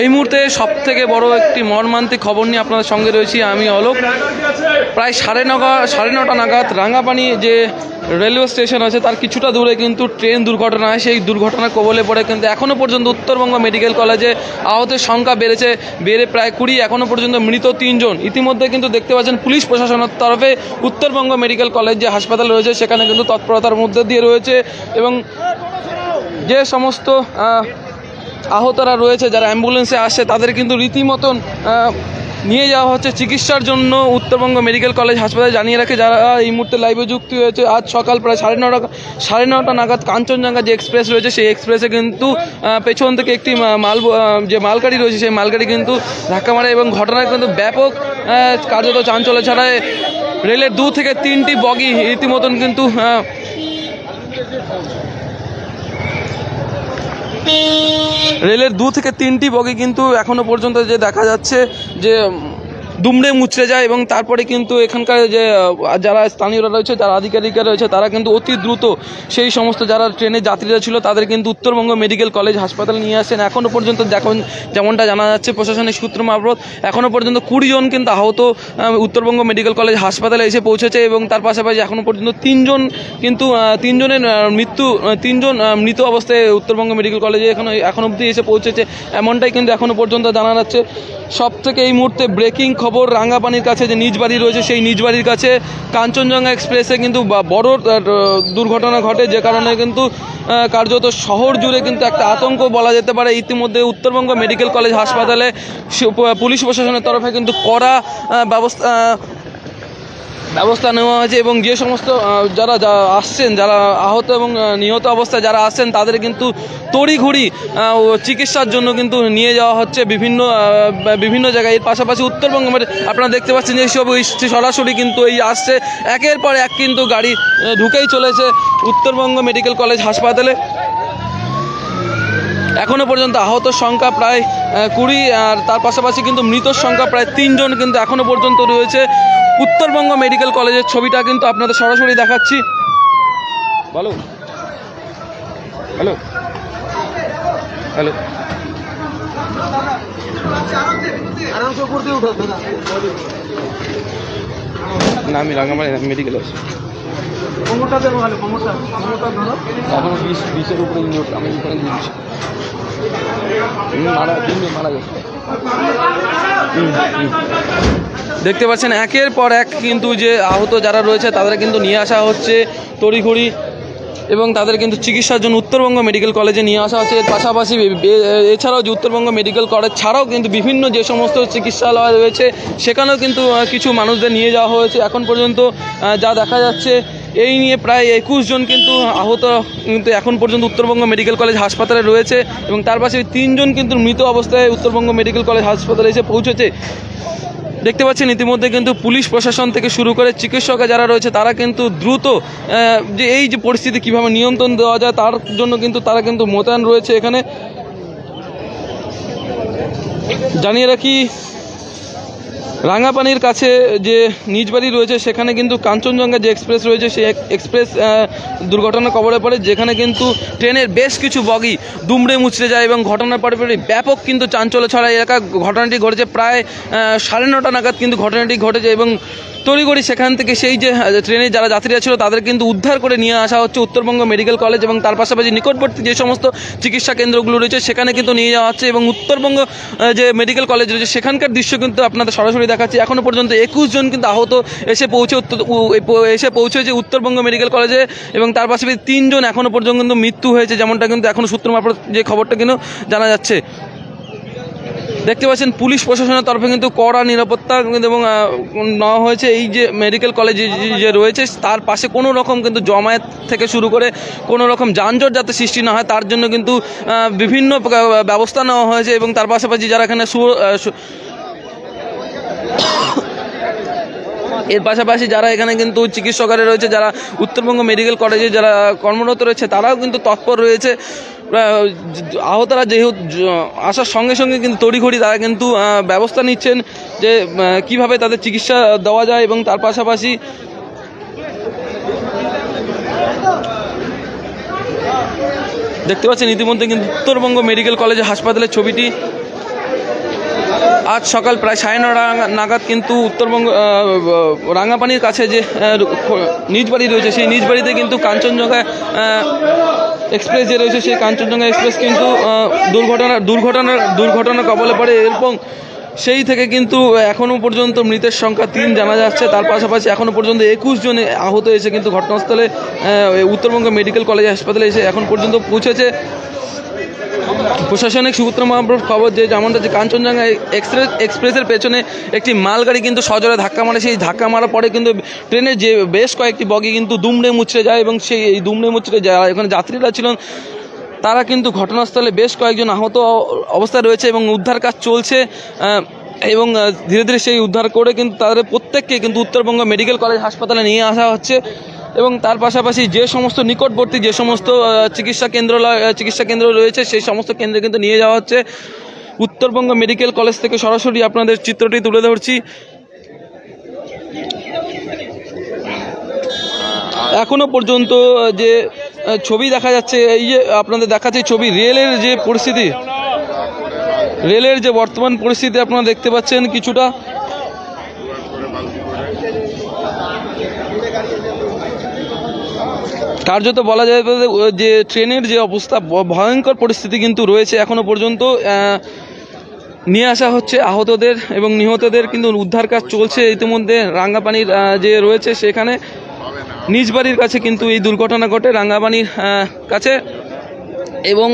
এই মুহূর্তে সব থেকে বড় একটি মর্মান্তিক খবর নিয়ে আপনাদের সঙ্গে রয়েছি আমি অলোক। প্রায় সাড়ে নগা, সাড়ে নটা নাগাদ রাঙাপানি যে রেলওয়ে স্টেশন আছে তার কিছুটা দূরে কিন্তু ট্রেন দুর্ঘটনা হয়। সেই দুর্ঘটনার কবলে পড়ে কিন্তু এখনও পর্যন্ত উত্তরবঙ্গ মেডিকেল কলেজে আহতের সংখ্যা বেড়েছে, বেড়ে প্রায় কুড়ি এখনও পর্যন্ত মৃত তিনজন। ইতিমধ্যে কিন্তু দেখতে পাচ্ছেন পুলিশ প্রশাসনের তরফে উত্তরবঙ্গ মেডিকেল কলেজ যে হাসপাতাল রয়েছে সেখানে কিন্তু তৎপরতার মধ্যে দিয়ে রয়েছে এবং যে সমস্ত আহতরা রয়েছে, যারা অ্যাম্বুলেন্সে আসছে তাদের কিন্তু রীতিমতন নিয়ে যাওয়া হচ্ছে চিকিৎসার জন্য উত্তরবঙ্গ মেডিকেল কলেজ হাসপাতালে জানিয়ে রাখে, যারা এই মুহূর্তে লাইভে যুক্ত হয়েছে। আজ সকাল প্রায় সাড়ে নটা সাড়ে নটা নাগাদ কাঞ্চনজঙ্ঘা যে এক্সপ্রেস রয়েছে, সেই এক্সপ্রেসে কিন্তু পেছন থেকে একটি মাল যে মালগাড়ি রয়েছে, সেই মালগাড়ি কিন্তু ধাক্কা মারে এবং ঘটনায় কিন্তু ব্যাপক কার্যত চাঞ্চল্য ছাড়ায়। রেলের দু থেকে তিনটি বগি রীতিমতন কিন্তু রেলের দু থেকে তিনটি বগি কিন্তু এখনও পর্যন্ত যে দেখা যাচ্ছে যে দুমড়ে মুচড়ে যায় এবং তারপরে কিন্তু এখানকার যে যারা স্থানীয়রা রয়েছে, যারা আধিকারিকরা রয়েছে, তারা কিন্তু অতি দ্রুত সেই সমস্ত যারা ট্রেনের যাত্রীরা ছিল, তাদের কিন্তু উত্তরবঙ্গ মেডিকেল কলেজ হাসপাতাল নিয়ে আসেন। এখনও পর্যন্ত দেখুন যেমনটা জানা যাচ্ছে প্রশাসনিক সূত্র মারফত এখনও পর্যন্ত কুড়ি জন কিন্তু আহত উত্তরবঙ্গ মেডিকেল কলেজ হাসপাতালে এসে পৌঁছেছে এবং তার পাশাপাশি এখনও পর্যন্ত তিনজন কিন্তু তিনজনের মৃত্যু তিনজন মৃত অবস্থায় উত্তরবঙ্গ মেডিকেল কলেজে এখনও, এখন অবধি এসে পৌঁছেছে। এমনটাই কিন্তু এখনও পর্যন্ত জানা যাচ্ছে। সব থেকে এই মুহূর্তে ব্রেকিং খবর রাঙ্গাপানির কাছে যে নিজ বাড়ি রয়েছে, সেই নিজ বাড়ির কাছে কাঞ্চনজঙ্ঘা এক্সপ্রেসে কিন্তু বড় দুর্ঘটনা ঘটে, যে কারণে কিন্তু কার্যত শহর জুড়ে কিন্তু একটা আতঙ্ক বলা যেতে পারে। ইতিমধ্যে উত্তরবঙ্গ মেডিকেল কলেজ হাসপাতালে পুলিশ প্রশাসনের তরফে কিন্তু কড়া ব্যবস্থা ব্যবস্থা নেওয়া হয়েছে এবং যে সমস্ত যারা আসছেন, যারা আহত এবং নিহত অবস্থায় যারা আসছেন, তাদের কিন্তু তড়িঘড়ি চিকিৎসার জন্য কিন্তু নিয়ে যাওয়া হচ্ছে বিভিন্ন বিভিন্ন জায়গায়। এর পাশাপাশি উত্তরবঙ্গ med- আপনারা দেখতে পাচ্ছেন যে সব সরাসরি কিন্তু এই আসছে। একের পর এক কিন্তু গাড়ি ঢুকেই চলেছে উত্তরবঙ্গ মেডিকেল কলেজ হাসপাতালে। এখনও পর্যন্ত আহত সংখ্যা প্রায় কুড়ি, আর তার পাশাপাশি কিন্তু মৃতর সংখ্যা প্রায় তিনজন কিন্তু এখনও পর্যন্ত রয়েছে। উত্তরবঙ্গ মেডিকেল কলেজের ছবিটা কিন্তু আপনাদের সরাসরি দেখাচ্ছি। বলো। হ্যালো। হ্যালো। না, আমি রাঙামাটি মেডিকেল আছি। এখনও বিশ, বিশের উপরে নোট মারা গেছে। দেখতে পাচ্ছেন, একের পর এক কিন্তু যে আহত যারা রয়েছে তাদের কিন্তু নিয়ে আসা হচ্ছে তড়িঘড়ি এবং তাদের কিন্তু চিকিৎসার জন্য উত্তরবঙ্গ মেডিকেল কলেজে নিয়ে আসা হচ্ছে। এর পাশাপাশি এছাড়াও যে উত্তরবঙ্গ মেডিকেল কলেজ, ছাড়াও কিন্তু বিভিন্ন যে সমস্ত চিকিৎসালয় রয়েছে, সেখানেও কিন্তু কিছু মানুষদের নিয়ে যাওয়া হয়েছে। এখন পর্যন্ত যা দেখা যাচ্ছে এই নিয়ে প্রায় একুশ জন কিন্তু আহত, কিন্তু এখন পর্যন্ত উত্তরবঙ্গ মেডিকেল কলেজ হাসপাতালে রয়েছে এবং তার পাশে তিনজন কিন্তু মৃত অবস্থায় উত্তরবঙ্গ মেডিকেল কলেজ হাসপাতালে এসে পৌঁছেছে। দেখতে পাচ্ছেন ইতিমধ্যে কিন্তু পুলিশ প্রশাসন থেকে শুরু করে চিকিৎসকরা যারা রয়েছে, তারা কিন্তু দ্রুত যে এই যে পরিস্থিতি কীভাবে নিয়ন্ত্রণ দেওয়া যায় তার জন্য কিন্তু তারা কিন্তু মোতায়েন রয়েছে এখানে। জানিয়ে রাখি রাঙাপানির কাছে যে নিজ বাড়ি রয়েছে, সেখানে কিন্তু কাঞ্চনজঙ্ঘা যে এক্সপ্রেস রয়েছে, সেই এক্সপ্রেস দুর্ঘটনা কবলে পড়ে, যেখানে কিন্তু ট্রেনের বেশ কিছু বগি দুমড়ে মুচড়ে যায় এবং ঘটনার পরে পরে ব্যাপক কিন্তু চাঞ্চল্য ছড়া এলাকা ঘটনাটি ঘটেছে প্রায় সাড়ে নটা নাগাদ কিন্তু ঘটনাটি ঘটেছে এবং তড়িঘড়ি সেখান থেকে সেই যে ট্রেনে যারা যাত্রীরা ছিল, তাদের কিন্তু উদ্ধার করে নিয়ে আসা হচ্ছে উত্তরবঙ্গ মেডিকেল কলেজ এবং তার পাশাপাশি নিকটবর্তী যে সমস্ত চিকিৎসা কেন্দ্রগুলো রয়েছে, সেখানে কিন্তু নিয়ে যাওয়া হচ্ছে এবং উত্তরবঙ্গ যে মেডিকেল কলেজ রয়েছে, সেখানকার দৃশ্য কিন্তু আপনাদের সরাসরি দেখাচ্ছি। এখনও পর্যন্ত একুশ জন কিন্তু আহত এসে পৌঁছে এসে পৌঁছেছে উত্তরবঙ্গ মেডিকেল কলেজে এবং তার পাশাপাশি তিনজন এখনও পর্যন্ত কিন্তু মৃত্যু হয়েছে, যেমনটা কিন্তু এখনও সূত্র মারফত যে খবরটা কিন্তু জানা যাচ্ছে। দেখতে পাচ্ছেন, পুলিশ প্রশাসনের তরফে কিন্তু কড়া নিরাপত্তা এবং নেওয়া হয়েছে। এই যে মেডিকেল কলেজ যে রয়েছে, তার পাশে কোনো রকম কিন্তু জমায়েত থেকে শুরু করে কোনো রকম যানজট যাতে সৃষ্টি না হয়, তার জন্য কিন্তু বিভিন্ন ব্যবস্থা নেওয়া হয়েছে এবং তার পাশাপাশি যারা এখানে সু- এর পাশাপাশি যারা এখানে কিন্তু চিকিৎসকারে রয়েছে যারা উত্তরবঙ্গ মেডিকেল কলেজে যারা কর্মরত রয়েছে তারাও কিন্তু তৎপর রয়েছে। আহ, আহতরা যেহেতু আসার সঙ্গে সঙ্গে কিন্তু তড়িঘড়ি তারা কিন্তু ব্যবস্থা নিচ্ছেন যে কীভাবে তাদের চিকিৎসা দেওয়া যায় এবং তার পাশাপাশি দেখতে পাচ্ছেন ইতিমধ্যে কিন্তু উত্তরবঙ্গ মেডিকেল কলেজ হাসপাতালের ছবিটি আজ সকাল প্রায় সাড়ে নটা নাগাদ কিন্তু উত্তরবঙ্গ রাঙাপানির কাছে যে নিজ বাড়ি রয়েছে, সেই নিজ বাড়িতে কিন্তু কাঞ্চনজঙ্ঘা এক্সপ্রেস যে রয়েছে, সেই কাঞ্চনজঙ্ঘা এক্সপ্রেস কিন্তু দুর্ঘটনা, দুর্ঘটনার দুর্ঘটনার কবলে পড়ে এবং সেই থেকে কিন্তু এখনও পর্যন্ত মৃতের সংখ্যা তিন জানা যাচ্ছে। তার পাশাপাশি এখনও পর্যন্ত একুশ জন আহত হয়েছে কিন্তু ঘটনাস্থলে উত্তরবঙ্গ মেডিকেল কলেজ হাসপাতালে এসে এখন পর্যন্ত পৌঁছেছে। প্রশাসনিক সূত্র মারফত খবর যে যেমনটা যে কাঞ্চনজঙ্ঘা এক্সপ্রেস, এক্সপ্রেসের পেছনে একটি মালগাড়ি কিন্তু সজোরে ধাক্কা মারে। সেই ধাক্কা মারার পরে কিন্তু ট্রেনের যে বেশ কয়েকটি বগি কিন্তু দুমড়ে মুচড়ে যায় এবং সেই এই দুমড়ে মুচড়ে যারা এখানে যাত্রীরা ছিলেন। তারা কিন্তু ঘটনাস্থলে বেশ কয়েকজন আহত অবস্থায় রয়েছে এবং উদ্ধার কাজ চলছে এবং ধীরে ধীরে সেই উদ্ধার করে কিন্তু তাদের প্রত্যেককে কিন্তু উত্তরবঙ্গ মেডিকেল কলেজ হাসপাতালে নিয়ে আসা হচ্ছে। এবং তার পাশাপাশি যে সমস্ত নিকটবর্তী যে সমস্ত চিকিৎসা কেন্দ্র চিকিৎসা কেন্দ্র রয়েছে, সেই সমস্ত কেন্দ্রে কিন্তু নিয়ে যাওয়া হচ্ছে। উত্তরবঙ্গ মেডিকেল কলেজ থেকে সরাসরি আপনাদের চিত্রটি তুলে ধরছি। এখনও পর্যন্ত যে ছবি দেখা যাচ্ছে, এই যে আপনাদের দেখাচ্ছে ছবি, রেলের যে পরিস্থিতি, রেলের যে বর্তমান পরিস্থিতি আপনারা দেখতে পাচ্ছেন কিছুটা। কার্যত বলা যায় যে, ট্রেনের যে অবস্থা ভয়ঙ্কর পরিস্থিতি কিন্তু রয়েছে এখনও পর্যন্ত নিয়ে আসা হচ্ছে আহতদের এবং নিহতদের কিন্তু উদ্ধার কাজ চলছে ইতিমধ্যে রাঙ্গাপানির যে রয়েছে সেখানে। নিজ বাড়ির কাছে কিন্তু এই দুর্ঘটনা ঘটে। রাঙ্গাপানির কাছে এবং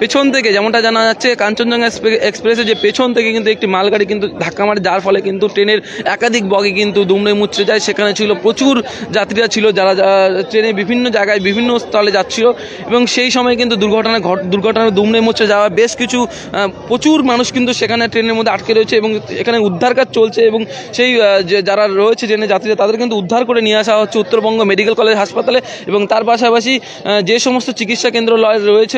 পেছন থেকে যেমনটা জানা যাচ্ছে, কাঞ্চনজঙ্ঘা এক্সপ্রে- এক্সপ্রেসে যে পেছন থেকে কিন্তু একটি মালগাড়ি কিন্তু ধাক্কা মারে, যার ফলে কিন্তু ট্রেনের একাধিক বগি কিন্তু দুমড়ে মুচড়ে যায়। সেখানে ছিল প্রচুর যাত্রীরা ছিল যারা ট্রেনে বিভিন্ন জায়গায়, বিভিন্ন স্থলে যাচ্ছিল এবং সেই সময় কিন্তু দুর্ঘটনা ঘট দুর্ঘটনা দুমড়ে মুচড়ে যাওয়া বেশ কিছু প্রচুর মানুষ কিন্তু সেখানে ট্রেনের মধ্যে আটকে রয়েছে এবং এখানে উদ্ধার কাজ চলছে এবং সেই যারা রয়েছে ট্রেনে যাত্রীরা, তাদের কিন্তু উদ্ধার করে নিয়ে আসা হচ্ছে উত্তরবঙ্গ মেডিকেল কলেজ হাসপাতালে এবং তার পাশাপাশি যে সমস্ত চিকিৎসা কেন্দ্র রয়েছে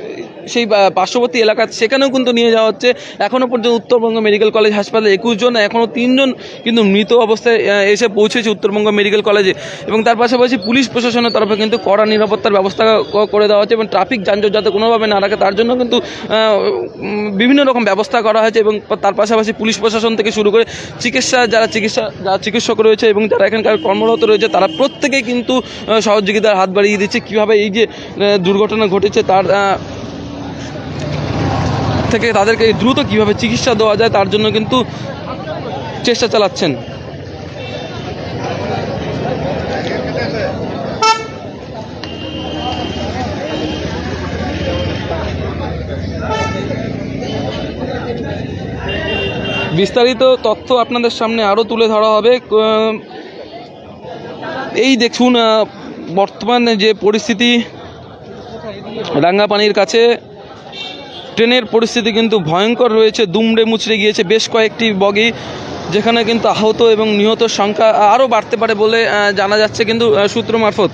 সেই পার্শ্ববর্তী এলাকা, সেখানেও কিন্তু নিয়ে যাওয়া হচ্ছে। এখনও পর্যন্ত উত্তরবঙ্গ মেডিকেল কলেজ হাসপাতালে একুশ জন এখনও তিনজন কিন্তু মৃত অবস্থায় এসে পৌঁছেছে উত্তরবঙ্গ মেডিকেল কলেজে। এবং তার পাশাপাশি পুলিশ প্রশাসনের তরফে কিন্তু কড়া নিরাপত্তার ব্যবস্থা করে দেওয়া হচ্ছে এবং ট্রাফিক যানজট যাতে কোনোভাবে না রাখে, তার জন্য কিন্তু বিভিন্ন রকম ব্যবস্থা করা হয়েছে এবং তার পাশাপাশি পুলিশ প্রশাসন থেকে শুরু করে চিকিৎসা, যারা চিকিৎসা, যারা চিকিৎসক রয়েছে এবং যারা এখানকার কর্মরত রয়েছে, তারা প্রত্যেকেই কিন্তু সহযোগিতার হাত বাড়িয়ে দিচ্ছে। কীভাবে এই যে দুর্ঘটনা ঘটেছে, তার থেকে তাদেরকে দ্রুত কীভাবে চিকিৎসা দেওয়া যায় তার জন্য কিন্তু চেষ্টা চালাচ্ছেন। বিস্তারিত তথ্য আপনাদের সামনে আরও তুলে ধরা হবে। এই দেখুন বর্তমান যে পরিস্থিতি রাঙ্গাপানির কাছে ট্রেনের পরিস্থিতি কিন্তু ভয়ঙ্কর রয়েছে, দুমড়ে মুচড়ে গিয়েছে, বেশ কয়েকটি বগি যেখানে কিন্তু আহত এবং নিহত সংখ্যা আরও বাড়তে পারে বলে জানা যাচ্ছে কিন্তু সূত্র মারফত।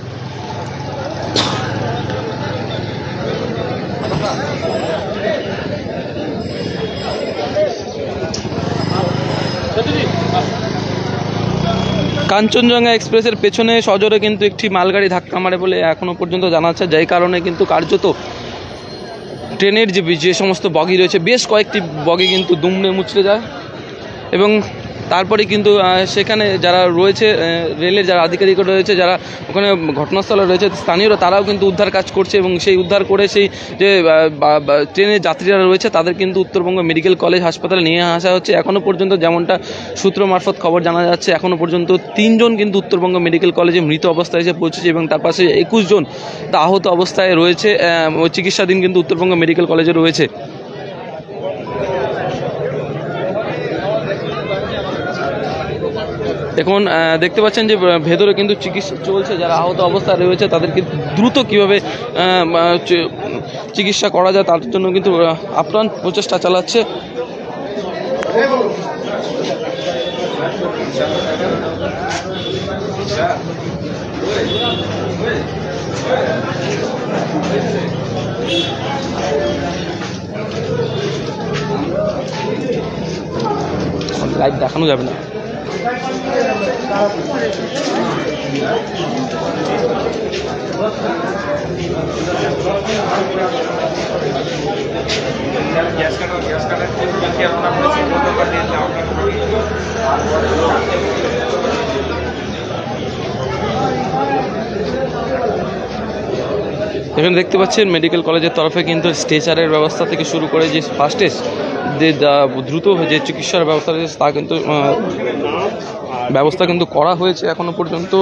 কাঞ্চনজঙ্ঘা এক্সপ্রেসের পেছনে সজোরে কিন্তু একটি মালগাড়ি ধাক্কা মারে বলে এখনও পর্যন্ত জানা যাচ্ছে। যাই কারণে কিন্তু কার্যত ট্রেনের যে যে সমস্ত বগি রয়েছে বেশ কয়েকটি বগি কিন্তু দুমড়ে মুচড়ে যায়। এবং তারপরে কিন্তু সেখানে যারা রয়েছে রেলের যারা আধিকারিক রয়েছে, যারা ওখানে ঘটনাস্থলে রয়েছে, স্থানীয়রা তারাও কিন্তু উদ্ধার কাজ করছে এবং সেই উদ্ধার করে সেই যে ট্রেনের যাত্রীরা রয়েছে, তাদের কিন্তু উত্তরবঙ্গ মেডিকেল কলেজ হাসপাতালে নিয়ে আসা হচ্ছে। এখনও পর্যন্ত যেমনটা সূত্র মারফত খবর জানা যাচ্ছে এখনও পর্যন্ত তিনজন কিন্তু উত্তরবঙ্গ মেডিকেল কলেজে মৃত অবস্থায় এসে পৌঁছেছে এবং তার পাশে একুশ জন আহত অবস্থায় রয়েছে। চিকিৎসাধীন কিন্তু উত্তরবঙ্গ মেডিকেল কলেজে রয়েছে। এখন দেখতে পাচ্ছেন যে ভেতরে কিন্তু চিকিৎসা চলছে, যারা আহত অবস্থায় রয়েছে তাদেরকে দ্রুত কীভাবে চিকিৎসা করা যায় তার জন্য কিন্তু আপ্রাণ প্রচেষ্টা চালাচ্ছে। লাইভ দেখানো যাবে না। গ্যাস গ্যাস কাটার দিয়ে দিলাম এখানে দেখতে পাচ্ছেন মেডিকেল কলেজের তরফে কিন্তু স্ট্রেচারের ব্যবস্থা থেকে শুরু করে যে ফার্স্টেস্ট যে দ্রুত যে চিকিৎসার ব্যবস্থা রয়েছে তা কিন্তু ব্যবস্থা কিন্তু করা হয়েছে এখনও পর্যন্ত।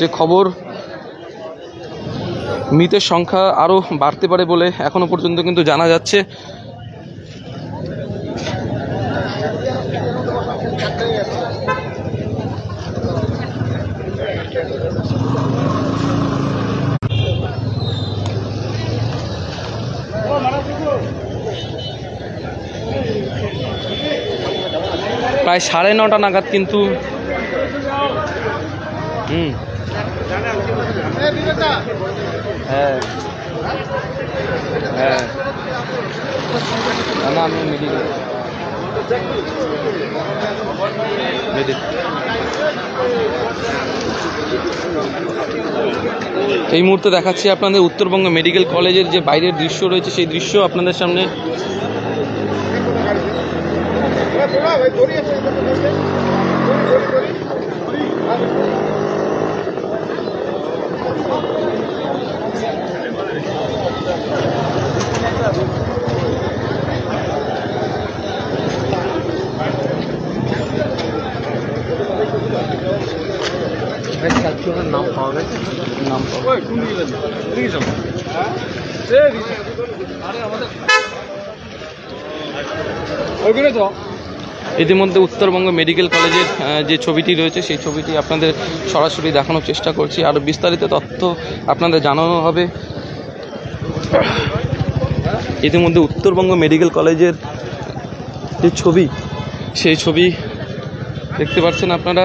যে খবর মৃতের সংখ্যা আরও বাড়তে পারে বলে এখনও পর্যন্ত কিন্তু জানা যাচ্ছে। প্রায় সাড়ে নটা নাগাদ কিন্তু হুম। হ্যাঁ। হ্যাঁ। না, আমি মেডিকেল এই মুহূর্তে দেখাচ্ছি আপনাদের উত্তরবঙ্গ মেডিকেল কলেজের যে বাইরের দৃশ্য রয়েছে সেই দৃশ্য আপনাদের সামনে ইতিমধ্যে উত্তরবঙ্গ মেডিকেল কলেজের যে ছবিটি রয়েছে, সেই ছবিটি আপনাদের সরাসরি দেখানোর চেষ্টা করছি। আরও বিস্তারিত তথ্য আপনাদের জানানো হবে। ইতিমধ্যে উত্তরবঙ্গ মেডিকেল কলেজের যে ছবি, সেই ছবি দেখতে পাচ্ছেন আপনারা।